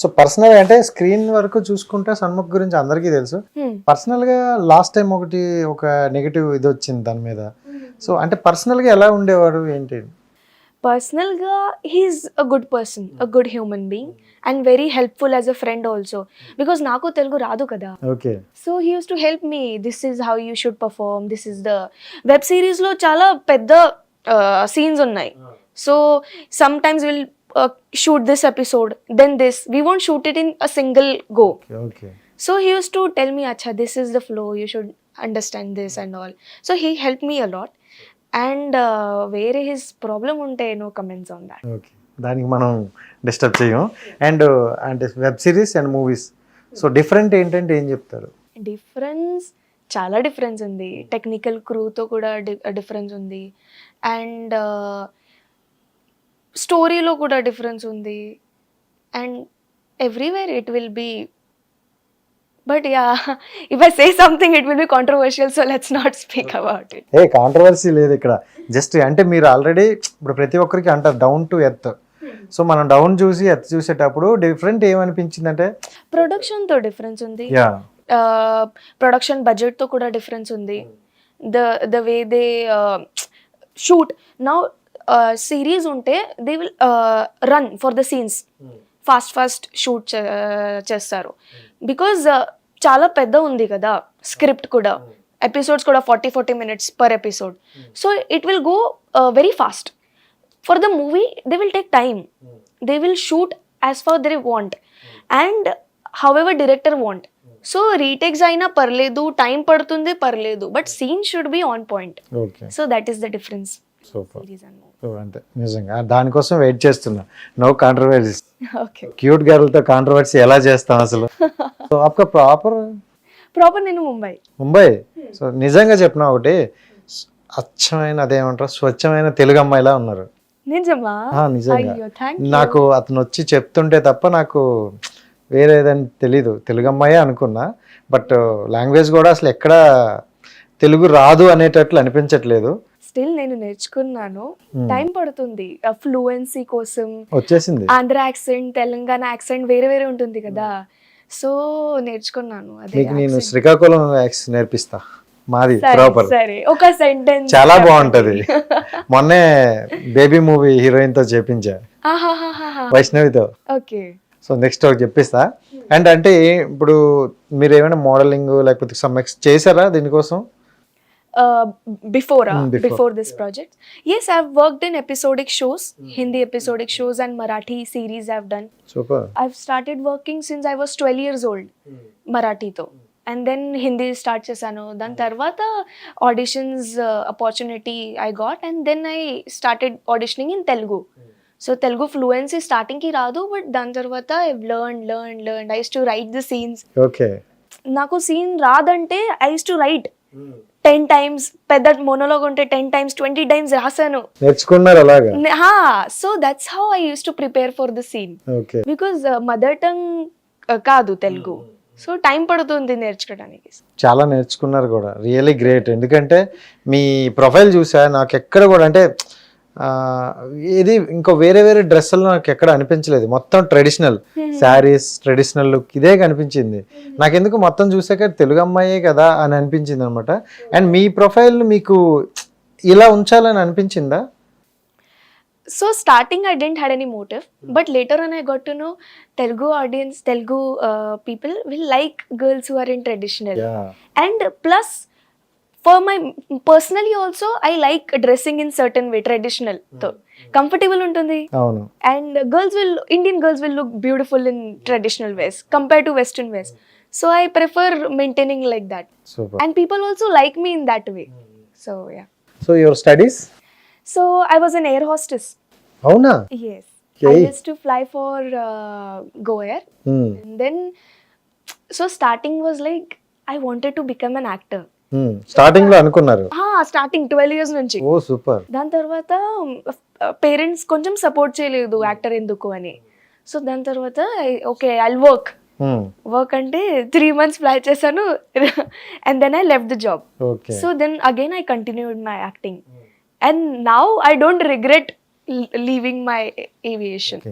So personal అంటే screen వరకు చూసుకుంటే సన్ముఖ్ గురించి అందరికీ తెలుసు. Hmm. పర్సనల్గా లాస్ట్ టైం ఒకటి ఒక నెగిటివ్ ఇది వచ్చింది దాని మీద. సో అంటే పర్సనల్గా ఎలా ఉండేవాడు ఏంటి? పర్సనల్గా he is a good person a good human being and very helpful as a friend also because నాకు తెలుగు రాదు కదా. Okay so he use to help me this is how you should perform this is the web సిరీస్లో చాలా పెద్ద scenes ఉన్నాయి. So sometimes will shoot this episode then this we won't shoot it in a single go okay So he used to tell me, Acha, this is the flow, you should understand this and all. So he helped me a lot. And uh, where his problem unte, no comments on that. Okay దానికి మనం disturb చేయం and అంటే web series and movies so different ఏంటంటే ఏం చెప్తారు difference చాలా difference ఉంది technical క్రూతో కూడా డిఫరెన్స్ ఉంది అండ్ స్టోరీలో కూడా డిఫరెన్స్ ఉంది. And everywhere it will be. But yeah if I say something it will be controversial so let's not speak about it A controversy లేదు ఇక్కడ. జస్ట్ అంటే మీరు ఆల్రెడీ ఇప్పుడు ప్రతి ఒక్కరికి అంటారు డౌన్ టు ఎర్త్ సో మనం డౌన్ చూసి ఎర్త్ చూసేటప్పుడు డిఫరెంట్ ఏమనిపించిందంటే? ప్రొడక్షన్తో డిఫరెన్స్ ఉంది. యా. ప్రొడక్షన్ బడ్జెట్తో కూడా డిఫరెన్స్ ఉంది. The the way they shoot now series ఉంటే they will run for the scenes fast fast shoot చేస్తారు. బికాజ్ చాలా పెద్ద ఉంది కదా స్క్రిప్ట్ కూడా. ఎపిసోడ్స్ కూడా forty forty minutes per episode so it will go very fast for the movie they will take time they will shoot as far they want and however director want so retakes అయినా పర్లేదు time పడుతుంది పర్లేదు. But scene should be on point so that is the difference super అంతే. నిజంగా. దానికోసం wait చేస్తున్నా. No controversies. Cute గర్ల్తో controversy ఎలా చేస్తాం అసలు? So proper? ప్రాపర్ నేను ముంబై. ముంబై? Hmm. సో నిజంగా చెప్పిన ఒకటి అచ్చమైన అదేమంటారు స్వచ్ఛమైన తెలుగు అమ్మాయిలా ఉన్నారు. నిజంగా. నాకు అతను వచ్చి చెప్తుంటే తప్ప నాకు వేరేదని తెలీదు. తెలుగు అమ్మాయే అనుకున్నా. బట్ లాంగ్వేజ్ కూడా అసలు ఎక్కడ తెలుగు రాదు అనేటట్లు అనిపించట్లేదు. స్టిల్ నేను నేర్చుకున్నాను. టైం పడుతుంది. ఫ్లూయెన్సీ కోసం వచ్చేసింది. ఆంధ్ర యాక్సెంట్ తెలంగాణ యాక్సెంట్ వేరే వేరే ఉంటుంది కదా. సో నేర్చుకున్నాను. అదే నేను. శ్రీకాకుళం యాక్స్ నేర్పిస్తా. మాది ప్రాపర్ సరే. ఒక సెంటెన్స్ చాలా బాగుంటది. మొన్నే బేబీ మూవీ హీరోయిన్తో చేపించా. వైష్ణవితో. ఓకే. సో నెక్స్ట్ ఒకటి చెప్పిస్తా. అండ్ అంటే ఇప్పుడు మీరు ఏమైనా మోడలింగ్ లేకపోతే సమ్ చేశారా దీనికోసం? Before before. Before this project yes I worked in episodic shows Hindi episodic shows and Marathi series I've done I've started working since I was twelve years old మరాఠీతో and then Hindi start చేశాను దాని తర్వాత auditions opportunity I got and then I started auditioning in Telugu so Telugu fluency స్టార్టింగ్కి రాదు but దాని తర్వాత I learn learn learn I to write the scenes okay నాకు scene రాదంటే I to write ten times పెద్ద monologue ఉంటే ten times twenty times రాశాను. నేర్చుకున్నారు అలాగా? So that's how I use to prepare for the scene because mother tongue కాదు Telugu. So time పడుతుంది నేర్చుకోవడానికి. చాలా నేర్చుకున్నారు కూడా. రియలీ గ్రేట్ ఎందుకంటే మీ ప్రొఫైల్ చూసా నాకు ఎక్కడ కూడా అంటే ఇది ఇంకో వేరే వేరే డ్రెస్సులు నాకు ఎక్కడ అనిపించలేదు. మొత్తం ట్రెడిషనల్. శారీస్ ట్రెడిషనల్ లుక్ ఇదే కనిపించింది. నాకు ఎందుకు మొత్తం చూసాక తెలుగు అమ్మాయే కదా అని అనిపించింది అనమాట అండ్ మీ ప్రొఫైల్ మీకు ఇలా ఉంచాలని అనిపించిందా? So starting I didn't had any motive but later on I got to know Telugu audience Telugu people will like girls who are in traditional and plus for my personally also I like dressing in certain way ట్రెడిషనల్తో comfortable ఉంటుంది అవును and girls will indian girls will look beautiful in traditional ways compared to western ways so i prefer maintaining like that super and people also like me in that way so yeah so your studies so i was an air hostess అవునా yes i Okay. used to fly for uh, go air Hmm. and then so starting was like i స్టార్టింగ్లో అనుకున్నారు. starting 12 years నుంచి. Oh super. దాని తర్వాత parents కొంచెం support చేయలేదు actor ఎందుకు అని. సో దాని తర్వాత ఓకే ఐ వర్క్ వర్క్ అంటే త్రీ మంత్స్ ఫ్లై చేశాను and then I left the job so then again I continued my acting and now I don't regret leaving my aviation